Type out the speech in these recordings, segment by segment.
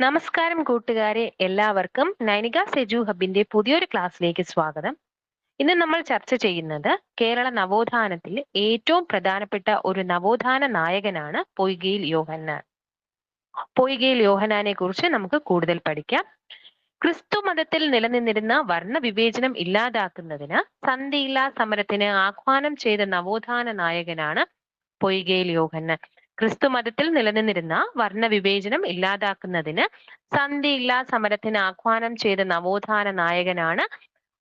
നമസ്കാരം കൂട്ടുകാരെ എല്ലാവർക്കും. നൈനിക സെജു ഹബിന്റെ പുതിയൊരു ക്ലാസ്സിലേക്ക് സ്വാഗതം. ഇന്ന് നമ്മൾ ചർച്ച ചെയ്യുന്നത് കേരള നവോത്ഥാനത്തിൽ ഏറ്റവും പ്രധാനപ്പെട്ട ഒരു നവോത്ഥാന നായകനാണ് പൊയ്കയിൽ യോഹന്നാൻ. പൊയ്കയിൽ യോഹന്നാനെ കുറിച്ച് നമുക്ക് കൂടുതൽ പഠിക്കാം. ക്രിസ്തു മതത്തിൽ നിലനിന്നിരുന്ന വർണ വിവേചനം ഇല്ലാതാക്കുന്നതിന് സന്ധിയില്ലാ സമരത്തിന് ആഹ്വാനം ചെയ്ത നവോത്ഥാന നായകനാണ് പൊയ്കയിൽ യോഹന്നാൻ. ക്രിസ്തു മതത്തിൽ നിലനിന്നിരുന്ന വർണവിവേചനം ഇല്ലാതാക്കുന്നതിന് സന്ധിയില്ലാ സമരത്തിന് ആഹ്വാനം ചെയ്ത നവോത്ഥാന നായകനാണ്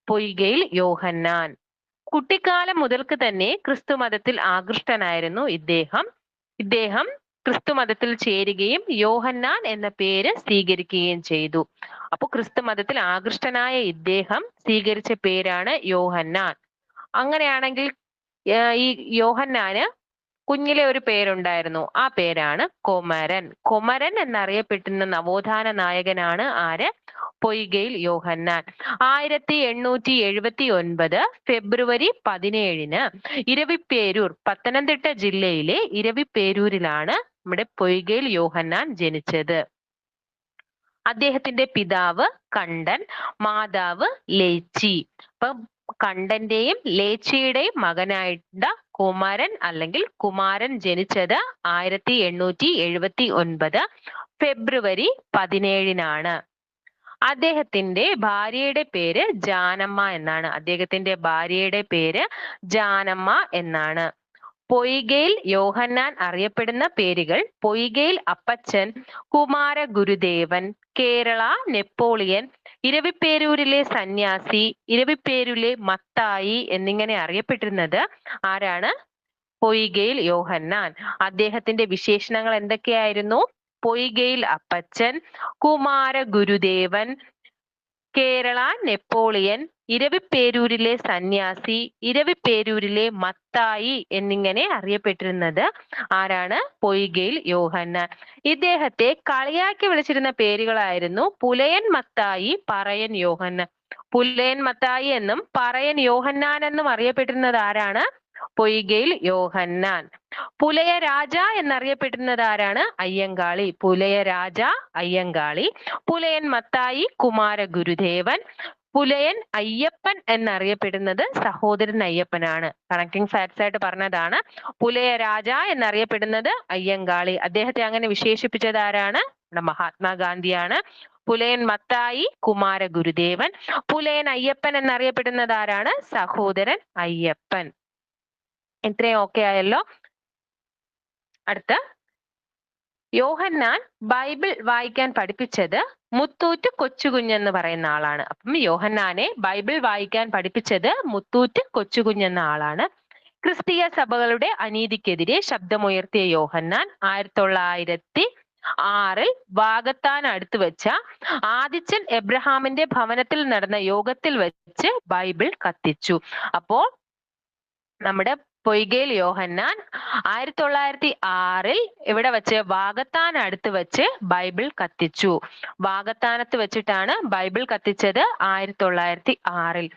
പൊയ്കയിൽ യോഹന്നാൻ. കുട്ടിക്കാലം മുതൽക്ക് തന്നെ ക്രിസ്തു മതത്തിൽ ആകൃഷ്ടനായിരുന്നു ഇദ്ദേഹം. ഇദ്ദേഹം ക്രിസ്തു മതത്തിൽ ചേരുകയും യോഹന്നാൻ എന്ന പേര് സ്വീകരിക്കുകയും ചെയ്തു. അപ്പോൾ ക്രിസ്തു മതത്തിൽ ആകൃഷ്ടനായ ഇദ്ദേഹം സ്വീകരിച്ച പേരാണ് യോഹന്നാൻ. അങ്ങനെയാണെങ്കിൽ ഈ യോഹന്നാന് കുഞ്ഞിലെ ഒരു പേരുണ്ടായിരുന്നു. ആ പേരാണ് കൊമരൻ. കൊമരൻ എന്നറിയപ്പെട്ടിരുന്ന നവോത്ഥാന നായകനാണ് ആര്? പൊയ്കയിൽ യോഹന്നാൻ. ആയിരത്തി എണ്ണൂറ്റി എഴുപത്തി ഒൻപത് ഫെബ്രുവരി പതിനേഴിന് ഇരവിപ്പേരൂർ പത്തനംതിട്ട ജില്ലയിലെ ഇരവിപ്പേരൂരിലാണ് നമ്മുടെ പൊയ്കയിൽ യോഹന്നാൻ ജനിച്ചത്. അദ്ദേഹത്തിന്റെ പിതാവ് കണ്ടൻ മാതാവ് ലേച്ചി അപ്പൊ കണ്ടന്റെയും ലേച്ചിയുടെയും മകനായിട്ട് കുമാരൻ അല്ലെങ്കിൽ കുമാരൻ ജനിച്ചത് ആയിരത്തി എണ്ണൂറ്റി എഴുപത്തി ഒൻപത് ഫെബ്രുവരി പതിനേഴിനാണ്. അദ്ദേഹത്തിന്റെ ഭാര്യയുടെ പേര് ജാനമ്മ എന്നാണ്. അദ്ദേഹത്തിന്റെ ഭാര്യയുടെ പേര് ജാനമ്മ എന്നാണ്. പൊയ്കയിൽ യോഹന്നാൻ അറിയപ്പെടുന്ന പേരുകൾ പൊയ്കയിൽ അപ്പച്ചൻ കുമാര ഗുരുദേവൻ കേരള നെപ്പോളിയൻ ഇരവിപ്പേരൂരിലെ സന്യാസി ഇരവിപ്പേരൂരിലെ മത്തായി എന്നിങ്ങനെ അറിയപ്പെട്ടിരുന്നത് ആരാണ്? പൊയ്കയിൽ യോഹന്നാൻ. അദ്ദേഹത്തിന്റെ വിശേഷണങ്ങൾ എന്തൊക്കെയായിരുന്നു? പൊയ്കയിൽ അപ്പച്ചൻ കുമാര ഗുരുദേവൻ കേരള നെപ്പോളിയൻ ഇരവിപ്പേരൂരിലെ സന്യാസി ഇരവിപ്പേരൂരിലെ മത്തായി എന്നിങ്ങനെ അറിയപ്പെട്ടിരുന്നത് ആരാണ്? പൊയ്കയിൽ യോഹന്നാൻ. ഇദ്ദേഹത്തെ കളിയാക്കി വിളിച്ചിരുന്ന പേരുകളായിരുന്നു പുലയൻ മത്തായി പറയൻ യോഹന്നാൻ. പുലയൻ മത്തായി എന്നും പറയൻ യോഹന്നാൻ എന്നും അറിയപ്പെട്ടിരുന്നത് ആരാണ്? പൊയ്കയിൽ യോഹന്നാൻ. പുലയ രാജ എന്നറിയപ്പെടുന്നത് ആരാണ് അയ്യങ്കാളി. പുലയ രാജ അയ്യങ്കാളി. പുലയൻ മത്തായി കുമാര ഗുരുദേവൻ. പുലയൻ അയ്യപ്പൻ എന്നറിയപ്പെടുന്നത് സഹോദരൻ അയ്യപ്പനാണ്. കണക്ടിങ് ഫാക്ട്സ് ആയിട്ട് പറഞ്ഞതാണ്. പുലയ രാജ എന്നറിയപ്പെടുന്നത് അയ്യങ്കാളി. അദ്ദേഹത്തെ അങ്ങനെ വിശേഷിപ്പിച്ചത് ആരാണ്? മഹാത്മാഗാന്ധിയാണ് പുലയൻ മത്തായി കുമാര ഗുരുദേവൻ. പുലയൻ അയ്യപ്പൻ എന്നറിയപ്പെടുന്നത് ആരാണ്? സഹോദരൻ അയ്യപ്പൻ. ഇത്രയും ഓക്കെ ആയല്ലോ. അടുത്ത. യോഹന്നാൻ ബൈബിൾ വായിക്കാൻ പഠിപ്പിച്ചത് മുത്തൂറ്റ് കൊച്ചുകുഞ്ഞെന്ന് പറയുന്ന ആളാണ്. അപ്പം യോഹന്നാനെ ബൈബിൾ വായിക്കാൻ പഠിപ്പിച്ചത് മുത്തൂറ്റ് കൊച്ചുകുഞ്ഞെന്ന ആളാണ്. ക്രിസ്തീയ സഭകളുടെ അനീതിക്കെതിരെ ശബ്ദമുയർത്തിയ യോഹന്നാൻ ആയിരത്തി തൊള്ളായിരത്തി ആറിൽ വാഗത്താൻ അടുത്ത് വെച്ച ആദിച്ചൻ എബ്രഹാമിന്റെ ഭവനത്തിൽ നടന്ന യോഗത്തിൽ വെച്ച് ബൈബിൾ കത്തിച്ചു. അപ്പോ നമ്മുടെ പൊയ്കയിൽ യോഹന്നാൻ ആയിരത്തി തൊള്ളായിരത്തി ആറിൽ ഇവിടെ വെച്ച് വാഗത്താൻ അടുത്ത് വെച്ച് ബൈബിൾ കത്തിച്ചു. വാഗത്താനത്ത് വെച്ചിട്ടാണ് ബൈബിൾ കത്തിച്ചത് ആയിരത്തി തൊള്ളായിരത്തി ആറിൽ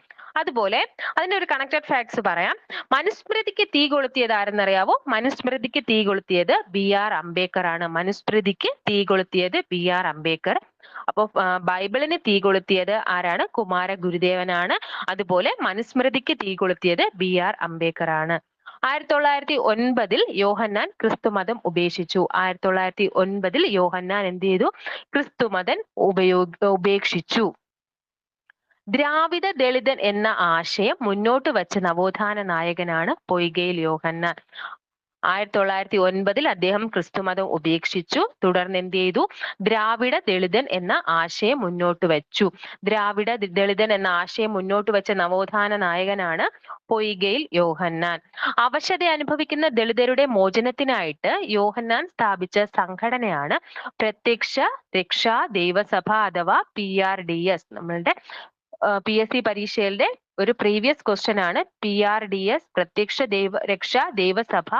അതുപോലെ അതിന്റെ ഒരു കണക്റ്റഡ് ഫാക്ട്സ് പറയാം. മനുസ്മൃതിക്ക് തീ കൊളുത്തിയത് ആരെന്നറിയാവോ മനുസ്മൃതിക്ക് തീ കൊളുത്തിയത് ബി ആർ അംബേദ്കർ ആണ്. മനുസ്മൃതിക്ക് തീ കൊളുത്തിയത് ബി ആർ അംബേദ്കർ അപ്പൊ ബൈബിളിന് തീ കൊളുത്തിയത് ആരാണ്? കുമാര ഗുരുദേവനാണ് അതുപോലെ മനുസ്മൃതിക്ക് തീ കൊളുത്തിയത് ബി ആർ അംബേദ്കർ ആണ്. ആയിരത്തി തൊള്ളായിരത്തി ഒൻപതിൽ യോഹന്നാൻ ക്രിസ്തുമതം ഉപേക്ഷിച്ചു. ആയിരത്തി തൊള്ളായിരത്തി ഒൻപതിൽ യോഹന്നാൻ എന്ത് ചെയ്തു? ക്രിസ്തുമതം ഉപയോഗ ഉപേക്ഷിച്ചു. ദ്രാവിഡ ദളിതൻ എന്ന ആശയം മുന്നോട്ട് വച്ച നവോത്ഥാന നായകനാണ് പൊയ്കയിൽ യോഹന്നാൻ. ആയിരത്തി തൊള്ളായിരത്തി ഒൻപതിൽ അദ്ദേഹം ക്രിസ്തുമതം ഉപേക്ഷിച്ചു തുടർന്ന് എന്ത് ചെയ്തു? ദ്രാവിഡ ദളിതൻ എന്ന ആശയം മുന്നോട്ട് വെച്ചു. ദ്രാവിഡ ദളിതൻ എന്ന ആശയം മുന്നോട്ട് വെച്ച നവോത്ഥാന നായകനാണ് പൊയ്കയിൽ യോഹന്നാൻ. അവശത അനുഭവിക്കുന്ന ദളിതരുടെ മോചനത്തിനായിട്ട് യോഹന്നാൻ സ്ഥാപിച്ച സംഘടനയാണ് പ്രത്യക്ഷ രക്ഷാ ദൈവസഭ അഥവാ പി ആർ ഡി എസ്. നമ്മളുടെ പി എസ് സി പരീക്ഷയുടെ ഒരു പ്രീവിയസ് ക്വസ്റ്റ്യൻ ആണ്. P R D S Prathyaksha Daiva Raksha ദൈവസഭ.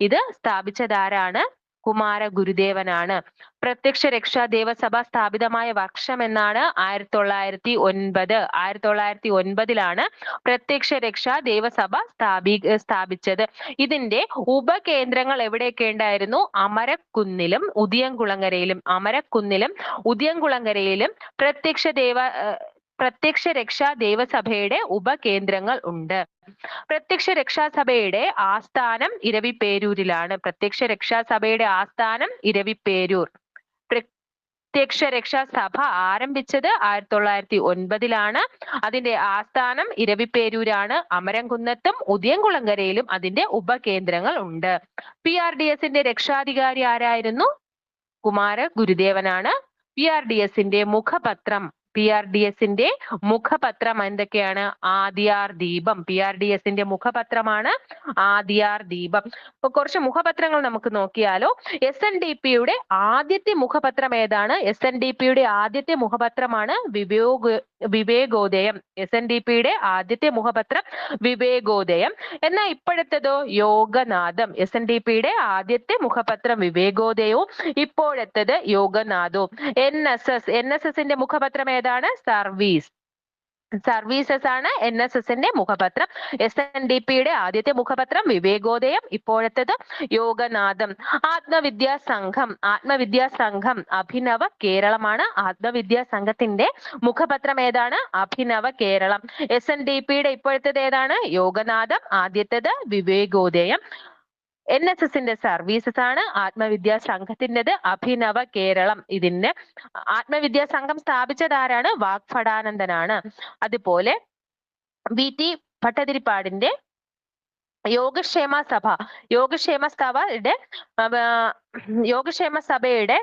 ഇത് സ്ഥാപിച്ചതാരാണ്? കുമാര ഗുരുദേവനാണ്. പ്രത്യക്ഷ രക്ഷാ ദേവസഭ സ്ഥാപിതമായ വർഷം എന്നാണ് ആയിരത്തി തൊള്ളായിരത്തി ഒൻപത് ആയിരത്തി തൊള്ളായിരത്തി ഒൻപതിലാണ് പ്രത്യക്ഷ രക്ഷാ ദേവസഭ സ്ഥാപി സ്ഥാപിച്ചത്. ഇതിന്റെ ഉപകേന്ദ്രങ്ങൾ എവിടെയൊക്കെ ഉണ്ടായിരുന്നു? അമരക്കുന്നിലും ഉദിയംകുളങ്ങരയിലും. അമരക്കുന്നിലും ഉദിയംകുളങ്ങരയിലും പ്രത്യക്ഷ ദേവ പ്രത്യക്ഷ രക്ഷാ ദേവസഭയുടെ ഉപകേന്ദ്രങ്ങൾ ഉണ്ട്. പ്രത്യക്ഷ രക്ഷാസഭയുടെ ആസ്ഥാനം ഇരവിപ്പേരൂരിലാണ്. പ്രത്യക്ഷ രക്ഷാസഭയുടെ ആസ്ഥാനം ഇരവിപ്പേരൂർ. പ്രത്യക്ഷ രക്ഷാസഭ ആരംഭിച്ചത് ആയിരത്തി തൊള്ളായിരത്തി ഒൻപതിലാണ് അതിന്റെ ആസ്ഥാനം ഇരവിപ്പേരൂരാണ്. അമരംകുന്നത്തും ഉദയംകുളങ്കരയിലും അതിന്റെ ഉപകേന്ദ്രങ്ങൾ ഉണ്ട്. പി ആർ ഡി എസിന്റെ രക്ഷാധികാരി ആരായിരുന്നു? കുമാര ഗുരുദേവനാണ് പി ആർ ഡി എസിന്റെ മുഖപത്രം പി ആർ ഡി എസിന്റെ മുഖപത്രം എന്തൊക്കെയാണ്? ആദിയാർ ദീപം. പി ആർ ഡി എസിന്റെ മുഖപത്രമാണ് ആദിയാർ ദീപം. അപ്പൊ കുറച്ച് മുഖപത്രങ്ങൾ നമുക്ക് നോക്കിയാലോ. എസ് എൻ ഡി പിയുടെ ആദ്യത്തെ മുഖപത്രം ഏതാണ്? എസ് എൻ ഡി പിയുടെ ആദ്യത്തെ മുഖപത്രമാണ് വിവേക വിവേകോദയം. എസ് എൻ ഡി പിയുടെ ആദ്യത്തെ മുഖപത്രം വിവേകോദയം. എന്നാൽ ഇപ്പോഴത്തേതോ? യോഗനാഥം. എസ് എൻ ഡി പിയുടെ ആദ്യത്തെ മുഖപത്രം വിവേകോദയവും ഇപ്പോഴത്തേത് യോഗനാഥവും. N S S N S എസിന്റെ മുഖപത്രം ഏതാണ്? സർവീസ്. സർവീസസ് ആണ് എൻ എസ് എസിന്റെ മുഖപത്രം. എസ് എൻ ഡി പിയുടെ ആദ്യത്തെ മുഖപത്രം വിവേകോദയം ഇപ്പോഴത്തേത് യോഗനാഥം. ആത്മവിദ്യാ സംഘം ആത്മവിദ്യാ സംഘം അഭിനവ കേരളമാണ്. ആത്മവിദ്യാ സംഘത്തിന്റെ മുഖപത്രം ഏതാണ്? Abhinava Keralam. S N D പിയുടെ ഇപ്പോഴത്തേത് ഏതാണ്? യോഗനാഥം ആദ്യത്തേത് വിവേകോദയം. എൻ എസ് എസിന്റെ സർവീസസ് ആണ്. ആത്മവിദ്യാ സംഘത്തിന്റെത്. അഭിനവ കേരളം ഇതിന്റെ ആത്മവിദ്യാ സംഘം സ്ഥാപിച്ചതാരാണ് വാഗ്ഭടാനന്ദനാണ് അതുപോലെ വി ടി ഭട്ടതിരിപ്പാടിന്റെ യോഗക്ഷേമ സഭ. യോഗക്ഷേമ സഭയുടെ യോഗക്ഷേമ സഭയുടെ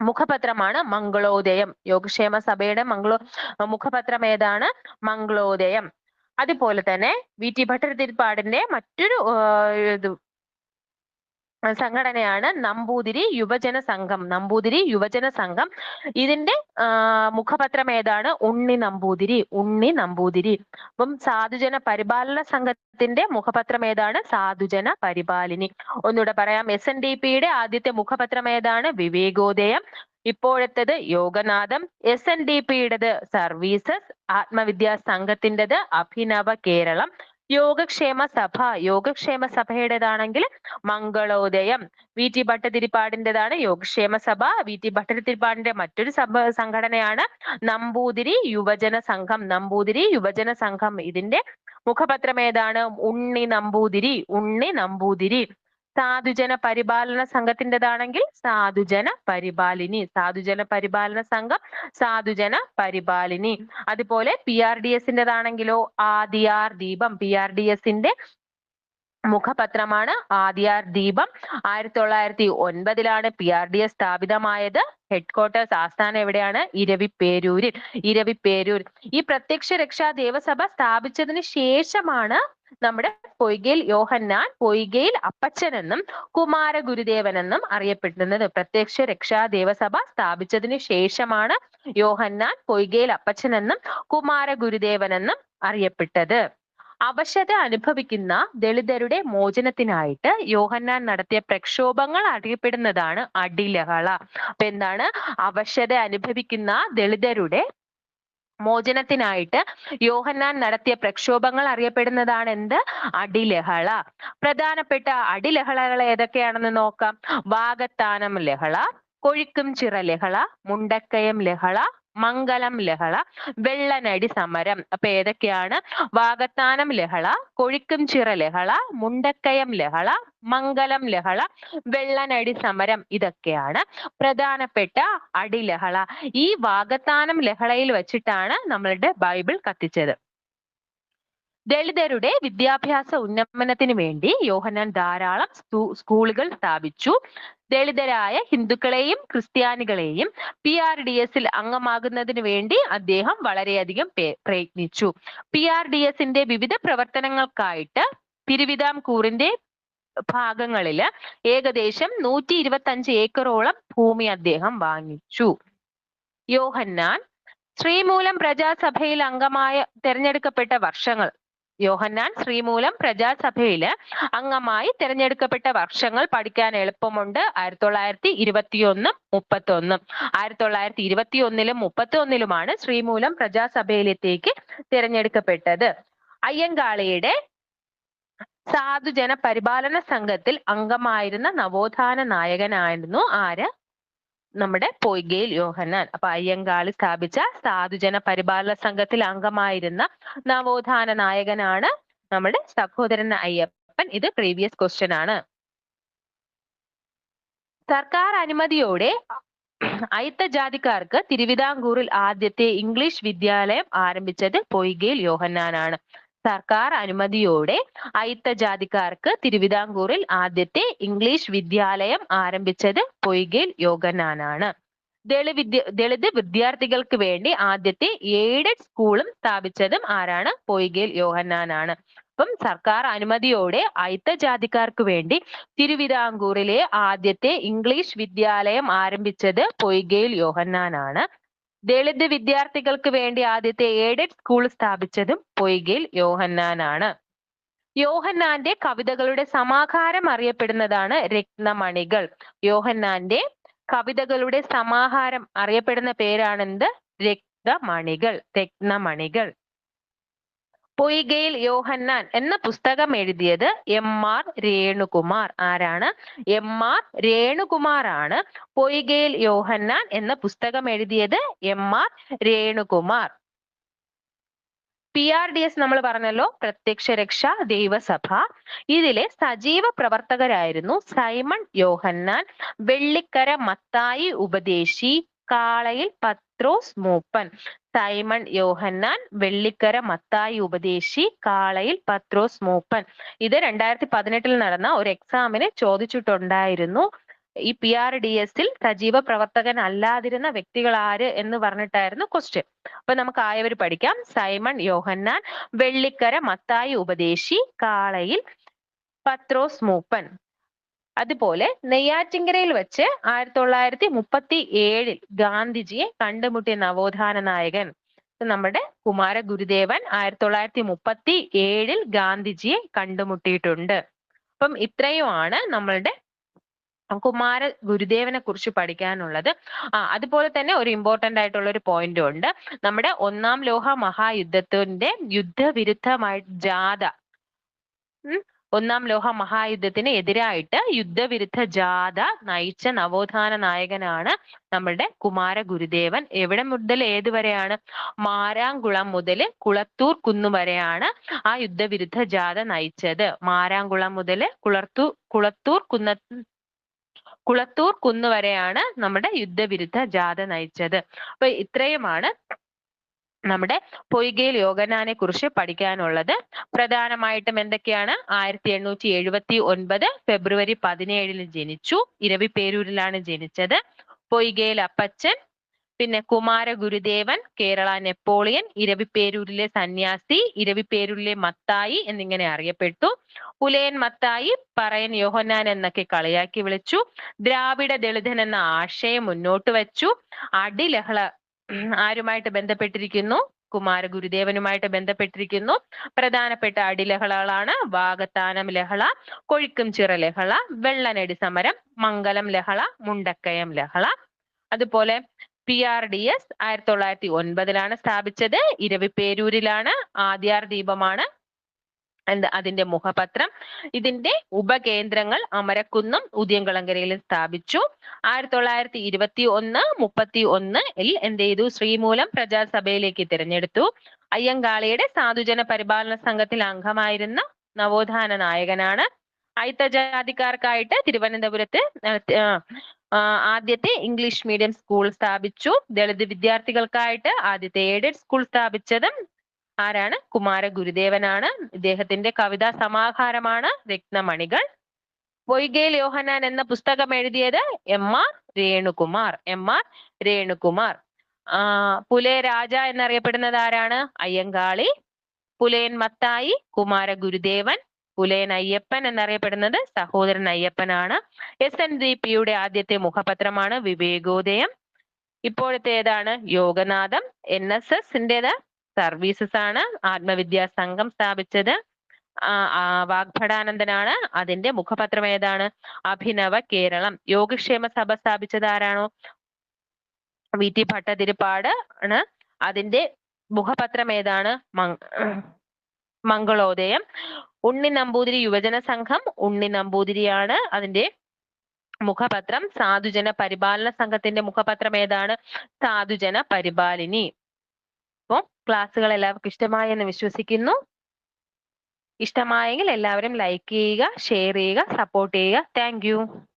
മുഖപത്രമാണ് മംഗളോദയം. യോഗക്ഷേമ സഭയുടെ മംഗളോ മുഖപത്രം ഏതാണ്? മംഗളോദയം. അതുപോലെ തന്നെ വി ടി ഭട്ടതിരിപ്പാടിന്റെ മറ്റൊരു സംഘടനയാണ് നമ്പൂതിരി യുവജന സംഘം. നമ്പൂതിരി യുവജന സംഘം. ഇതിന്റെ മുഖപത്രം ഏതാണ്? ഉണ്ണി നമ്പൂതിരി ഉണ്ണി നമ്പൂതിരി. അപ്പം സാധുജന പരിപാലന സംഘത്തിന്റെ മുഖപത്രം ഏതാണ്? സാധുജന പരിപാലിനി. ഒന്നുകൂടെ പറയാം. എസ് എൻ ഡി പിയുടെ ആദ്യത്തെ മുഖപത്രം ഏതാണ്? വിവേകോദയം. ഇപ്പോഴത്തേത് യോഗനാഥം. എസ് എൻ ഡി പിയുടേത് സർവീസസ് ആത്മവിദ്യാ സംഘത്തിന്റെത് അഭിനവ കേരളം. യോഗക്ഷേമ സഭ. യോഗക്ഷേമ സഭയുടേതാണെങ്കിൽ മംഗളോദയം. വി. ടി. ഭട്ടതിരിപ്പാടിന്റെതാണ് യോഗക്ഷേമ സഭ. വി. ടി. ഭട്ടതിരിപ്പാടിന്റെ മറ്റൊരു സഭ സംഘടനയാണ് നമ്പൂതിരി യുവജന സംഘം. നമ്പൂതിരി യുവജന സംഘം. ഇതിന്റെ മുഖപത്രം ഏതാണ്? ഉണ്ണി നമ്പൂതിരി. ഉണ്ണി നമ്പൂതിരി. സാധുജന പരിപാലന സംഘത്തിന്റെതാണെങ്കിൽ സാധുജന പരിപാലിനി. സാധുജന പരിപാലന സംഘം സാധുജന പരിപാലിനി. അതുപോലെ പി ആർ ഡി എസിന്റെതാണെങ്കിലോ Adiyar Deepam. P R D എസിന്റെ മുഖപത്രമാണ് ആദിയാർ ദീപം. ആയിരത്തി തൊള്ളായിരത്തി ഒൻപതിലാണ് പി ആർ ഡി എസ് സ്ഥാപിതമായത്. ഹെഡ് ക്വാർട്ടേഴ്സ് ആസ്ഥാനം എവിടെയാണ്? ഇരവിപ്പേരൂരിൽ. ഇരവിപ്പേരൂർ. ഈ പ്രത്യക്ഷ രക്ഷാ ദേവസഭ സ്ഥാപിച്ചതിന് ശേഷമാണ് നമ്മുടെ പൊയ്കയിൽ യോഹന്നാൻ പൊയ്കയിൽ അപ്പച്ചൻ എന്നും കുമാര ഗുരുദേവൻ എന്നും അറിയപ്പെടുന്നത്. പ്രത്യക്ഷ രക്ഷാ ദേവസഭ സ്ഥാപിച്ചതിന് ശേഷമാണ് യോഹന്നാൻ പൊയ്കയിൽ അപ്പച്ചൻ എന്നും കുമാര ഗുരുദേവൻ എന്നും അറിയപ്പെട്ടത്. അവശത അനുഭവിക്കുന്ന ദളിതരുടെ മോചനത്തിനായിട്ട് യോഹന്നാൻ നടത്തിയ പ്രക്ഷോഭങ്ങൾ അറിയപ്പെടുന്നതാണ് അടിലഹള. അപ്പൊ എന്താണ്? അവശത അനുഭവിക്കുന്ന ദളിതരുടെ മോചനത്തിനായിട്ട് യോഹന്നാൻ നടത്തിയ പ്രക്ഷോഭങ്ങൾ അറിയപ്പെടുന്നതാണ് എന്ത് അടിലഹള. പ്രധാനപ്പെട്ട അടിലഹളകൾ ഏതൊക്കെയാണെന്ന് നോക്കാം. വാഗത്താനം ലഹള കൊഴിക്കും ചിറ ലഹള മുണ്ടക്കയം ലഹള മംഗലം ലഹള വെള്ളനടി സമരം. അപ്പൊ ഏതൊക്കെയാണ്? വാഗത്താനം ലഹള കൊഴിക്കും ചിറ ലഹള മുണ്ടക്കയം ലഹള മംഗലം ലഹള വെള്ളനടി സമരം ഇതൊക്കെയാണ്. പ്രധാനപ്പെട്ട അടിലഹള ഈ വാഗത്താനം ലഹളയിൽ വെച്ചിട്ടാണ് നമ്മളുടെ ബൈബിൾ കത്തിച്ചത്. ദളിതരുടെ വിദ്യാഭ്യാസ ഉന്നമനത്തിന് വേണ്ടി യോഹന്നാൻ ധാരാളം സ്കൂ- സ്കൂളുകൾ സ്ഥാപിച്ചു. ദളിതരായ ഹിന്ദുക്കളെയും ക്രിസ്ത്യാനികളെയും പി ആർ ഡി എസിൽ അംഗമാകുന്നതിന് വേണ്ടി അദ്ദേഹം വളരെയധികം പ്രയത്നിച്ചു. പി ആർ ഡി എസിന്റെ വിവിധ പ്രവർത്തനങ്ങൾക്കായിട്ട് തിരുവിതാംകൂറിന്റെ ഭാഗങ്ങളിൽ ഏകദേശം നൂറ്റി ഇരുപത്തി അഞ്ച് ഏക്കറോളം ഭൂമി അദ്ദേഹം വാങ്ങിച്ചു. യോഹന്നാൻ ശ്രീമൂലം പ്രജാസഭയിൽ അംഗമായ തെരഞ്ഞെടുക്കപ്പെട്ട വർഷങ്ങൾ യോഹന്നാൻ ശ്രീമൂലം പ്രജാസഭയിൽ അംഗമായി തിരഞ്ഞെടുക്കപ്പെട്ട വർഷങ്ങൾ പഠിക്കാൻ എളുപ്പമുണ്ട്. ആയിരത്തി തൊള്ളായിരത്തി ഇരുപത്തിയൊന്നും മുപ്പത്തൊന്നും. ആയിരത്തി തൊള്ളായിരത്തി ഇരുപത്തി ഒന്നിലും മുപ്പത്തി ഒന്നിലുമാണ് ശ്രീമൂലം പ്രജാസഭയിലത്തേക്ക് തിരഞ്ഞെടുക്കപ്പെട്ടത്. അയ്യങ്കാളിയുടെ സാധുജന പരിപാലന സംഘത്തിൽ അംഗമായിരുന്ന നവോത്ഥാന നായകനായിരുന്നു ആര്? നമ്മുടെ പൊയ്കയിൽ യോഹന്നാൻ. അപ്പൊ അയ്യങ്കാളി സ്ഥാപിച്ച സാധുജന പരിപാലന സംഘത്തിൽ അംഗമായിരുന്ന നവോത്ഥാന നായകനാണ് നമ്മുടെ സഹോദരൻ അയ്യപ്പൻ. ഇത് പ്രീവിയസ് ക്വസ്റ്റ്യൻ ആണ്. സർക്കാർ അനുമതിയോടെ അയിത്ത ജാതിക്കാർക്ക് തിരുവിതാംകൂറിൽ ആദ്യത്തെ ഇംഗ്ലീഷ് വിദ്യാലയം ആരംഭിച്ചത് പൊയ്കയിൽ യോഹന്നാനാണ്. സർക്കാർ അനുമതിയോടെ അയിത്ത ജാതിക്കാർക്ക് തിരുവിതാംകൂറിൽ ആദ്യത്തെ ഇംഗ്ലീഷ് വിദ്യാലയം ആരംഭിച്ചത് പൊയ്കേൽ യോഗനാനാണ് ദളിത് വിദ്യ ദളിത് വിദ്യാർത്ഥികൾക്ക് വേണ്ടി ആദ്യത്തെ എയ്ഡഡ് സ്കൂളും സ്ഥാപിച്ചതും ആരാണ്? പൊയ്കേൽ യോഹന്നാനാണ്. അപ്പം സർക്കാർ അനുമതിയോടെ അയിത്ത ജാതിക്കാർക്ക് വേണ്ടി തിരുവിതാംകൂറിലെ ആദ്യത്തെ ഇംഗ്ലീഷ് വിദ്യാലയം ആരംഭിച്ചത് പൊയ്കേൽ യോഹന്നാനാണ്. ദളിത് വിദ്യാർത്ഥികൾക്ക് വേണ്ടി ആദ്യത്തെ എയ്ഡഡ് സ്കൂൾ സ്ഥാപിച്ചതും പൊയ്കയിൽ യോഹന്നാനാണ്. യോഹന്നാന്റെ കവിതകളുടെ സമാഹാരം അറിയപ്പെടുന്നതാണ് രത്നമണികൾ. യോഹന്നാന്റെ കവിതകളുടെ സമാഹാരം അറിയപ്പെടുന്ന പേരാണെന്ത്? രക്തമണികൾ രത്നമണികൾ. പൊയ്കയിൽ യോഹന്നാൻ എന്ന പുസ്തകം എഴുതിയത് എം ആർ രേണുകുമാർ. ആരാണ്? എം ആർ രേണുകുമാർ ആണ് പൊയ്കയിൽ യോഹന്നാൻ എന്ന പുസ്തകം എഴുതിയത് M R Renukumar. P R D S നമ്മൾ പറഞ്ഞല്ലോ പ്രത്യക്ഷ രക്ഷ ദൈവസഭ. ഇതിലെ സജീവ പ്രവർത്തകരായിരുന്നു സൈമൺ യോഹന്നാൻ വെള്ളിക്കര മത്തായി ഉപദേശി കാളയിൽ പത്രോസ് മൂപ്പൻ സൈമൺ യോഹന്നാൻ വെള്ളിക്കര മത്തായി ഉപദേശി കാളയിൽ പത്രോസ് മൂപ്പൻ. ഇത് രണ്ടായിരത്തി പതിനെട്ടിൽ നടന്ന ഒരു എക്സാമിന് ചോദിച്ചിട്ടുണ്ടായിരുന്നു. ഈ പി ആർ ഡി എസിൽ സജീവ പ്രവർത്തകൻ അല്ലാതിരുന്ന വ്യക്തികൾ ആര് എന്ന് പറഞ്ഞിട്ടായിരുന്നു ക്വസ്റ്റ്യൻ അപ്പൊ നമുക്ക് ആയവർ പഠിക്കാം. സൈമൺ യോഹന്നാൻ വെള്ളിക്കര മത്തായി ഉപദേശി കാളയിൽ പത്രോസ് മൂപ്പൻ. അതുപോലെ നെയ്യാറ്റിങ്കരയിൽ വെച്ച് ആയിരത്തി തൊള്ളായിരത്തി മുപ്പത്തി ഏഴിൽ ഗാന്ധിജിയെ കണ്ടുമുട്ടിയ നവോത്ഥാന നായകൻ നമ്മുടെ കുമാര ഗുരുദേവൻ ആയിരത്തി തൊള്ളായിരത്തി മുപ്പത്തി ഏഴിൽ ഗാന്ധിജിയെ കണ്ടുമുട്ടിയിട്ടുണ്ട്. അപ്പം ഇത്രയുമാണ് നമ്മളുടെ കുമാര ഗുരുദേവനെ കുറിച്ച് പഠിക്കാനുള്ളത്. ആ അതുപോലെ തന്നെ ഒരു ഇമ്പോർട്ടന്റ് ആയിട്ടുള്ള ഒരു പോയിന്റും ഉണ്ട്. നമ്മുടെ ഒന്നാം ലോക മഹായുദ്ധത്തിന്റെ യുദ്ധവിരുദ്ധമായി ജാഥ ഒന്നാം ലോക മഹായുദ്ധത്തിന് എതിരായിട്ട് യുദ്ധവിരുദ്ധ ജാഥ നയിച്ച നവോത്ഥാന നായകനാണ് നമ്മളുടെ കുമാര ഗുരുദേവൻ. എവിടെ മുതൽ ഏതുവരെയാണ് മാരാങ്കുളം മുതൽ കുളത്തൂർ കുന്നു വരെയാണ് ആ യുദ്ധവിരുദ്ധ ജാഥ നയിച്ചത്. മാരാങ്കുളം മുതൽ കുളത്തൂർ കുളത്തൂർ കുന്ന കുളത്തൂർ കുന്നു വരെയാണ് നമ്മുടെ യുദ്ധവിരുദ്ധ ജാഥ നയിച്ചത്. അപ്പൊ ഇത്രയുമാണ് നമ്മുടെ പൊയ്കയിൽ യോഗനാനെ കുറിച്ച് പഠിക്കാനുള്ളത്. പ്രധാനമായിട്ടും എന്തൊക്കെയാണ്? ആയിരത്തി എണ്ണൂറ്റി എഴുപത്തി ഒൻപത് ഫെബ്രുവരി പതിനേഴിന് ജനിച്ചു. ഇരവിപേരൂരിലാണ് ജനിച്ചത്. പൊയ്കയിൽ അപ്പച്ചൻ പിന്നെ കുമാര ഗുരുദേവൻ കേരള നെപ്പോളിയൻ ഇരവിപേരൂരിലെ സന്യാസി ഇരവിപേരൂരിലെ മത്തായി എന്നിങ്ങനെ അറിയപ്പെട്ടു. പുലയൻ മത്തായി പറയൻ യോഹന്നാൻ എന്നൊക്കെ കളിയാക്കി വിളിച്ചു. ദ്രാവിഡ ദളിതൻ എന്ന ആശയം മുന്നോട്ട് വച്ചു. അടിലഹള ആരുമായിട്ട് ബന്ധപ്പെട്ടിരിക്കുന്നു? കുമാര ഗുരുദേവനുമായിട്ട് ബന്ധപ്പെട്ടിരിക്കുന്നു. പ്രധാനപ്പെട്ട അടിലഹളകളാണ് വാഗത്താനം ലഹള കൊഴിക്കും ചിറ ലഹള വെള്ളനടി സമരം മംഗലം ലഹള മുണ്ടക്കയം ലഹള. അതുപോലെ പി ആർ ഡി എസ് ആയിരത്തി തൊള്ളായിരത്തി ഒൻപതിലാണ് സ്ഥാപിച്ചത്. ഇരവിപ്പേരൂരിലാണ്. ആദ്യാർ ദീപമാണ്. എന്ത് അതിന്റെ മുഖപത്രം ഇതിന്റെ ഉപകേന്ദ്രങ്ങൾ അമരക്കുന്നം ഉദ്യംകുളങ്കരയിലും സ്ഥാപിച്ചു. ആയിരത്തി തൊള്ളായിരത്തി ഇരുപത്തി ഒന്ന് മുപ്പത്തി ഒന്നിൽ എന്ത് ചെയ്തു? ശ്രീമൂലം പ്രജാസഭയിലേക്ക് തിരഞ്ഞെടുത്തു. അയ്യങ്കാളിയുടെ സാധുജന പരിപാലന സംഘത്തിൽ അംഗമായിരുന്ന നവോത്ഥാന നായകനാണ്. അയിത്തജാതിക്കാർക്കായിട്ട് തിരുവനന്തപുരത്ത് ആദ്യത്തെ ഇംഗ്ലീഷ് മീഡിയം സ്കൂൾ സ്ഥാപിച്ചു. ദളിത് വിദ്യാർത്ഥികൾക്കായിട്ട് ആദ്യത്തെ എയ്ഡഡ് സ്കൂൾ സ്ഥാപിച്ചതും ആരാണ്? കുമാര ഗുരുദേവനാണ്. ഇദ്ദേഹത്തിന്റെ കവിതാ സമാഹാരമാണ് രത്നമണികൾ. വൈഗേൽ യോഹന്നാൻ എന്ന പുസ്തകം എഴുതിയത് M R Renukumar. M R Renukumar. ആ പുലയ രാജ എന്നറിയപ്പെടുന്നത് ആരാണ്? അയ്യങ്കാളി. പുലയൻ മത്തായി കുമാര ഗുരുദേവൻ. പുലയൻ അയ്യപ്പൻ എന്നറിയപ്പെടുന്നത് സഹോദരൻ അയ്യപ്പനാണ്. എസ് എൻ ഡി പിയുടെ ആദ്യത്തെ മുഖപത്രമാണ് വിവേകോദയം. ഇപ്പോഴത്തെ ഏതാണ് യോഗനാഥം. എൻ എസ് എസിന്റെത് സർവീസസ് ആണ്. ആത്മവിദ്യാ സംഘം സ്ഥാപിച്ചത്. വാഗ്ഭടാനന്ദനാണ്. അതിന്റെ മുഖപത്രം ഏതാണ്? അഭിനവ കേരളം. യോഗക്ഷേമ സഭ സ്ഥാപിച്ചത് ആരാണോ? വി ടി ഭട്ടതിരിപ്പാട് ആണ്. അതിന്റെ മുഖപത്രം ഏതാണ്? മംഗളോദയം. ഉണ്ണി നമ്പൂതിരി യുവജന സംഘം ഉണ്ണി നമ്പൂതിരിയാണ്. അതിന്റെ മുഖപത്രം. സാധുജന പരിപാലന സംഘത്തിന്റെ മുഖപത്രം ഏതാണ്? സാധുജന പരിപാലിനി. ക്ലാസ്സുകൾ എല്ലാവർക്കും ഇഷ്ടമായി എന്ന് വിശ്വസിക്കുന്നു. ഇഷ്ടമായെങ്കിൽ എല്ലാവരും ലൈക്ക് ചെയ്യുക ഷെയർ ചെയ്യുക സപ്പോർട്ട് ചെയ്യുക. താങ്ക്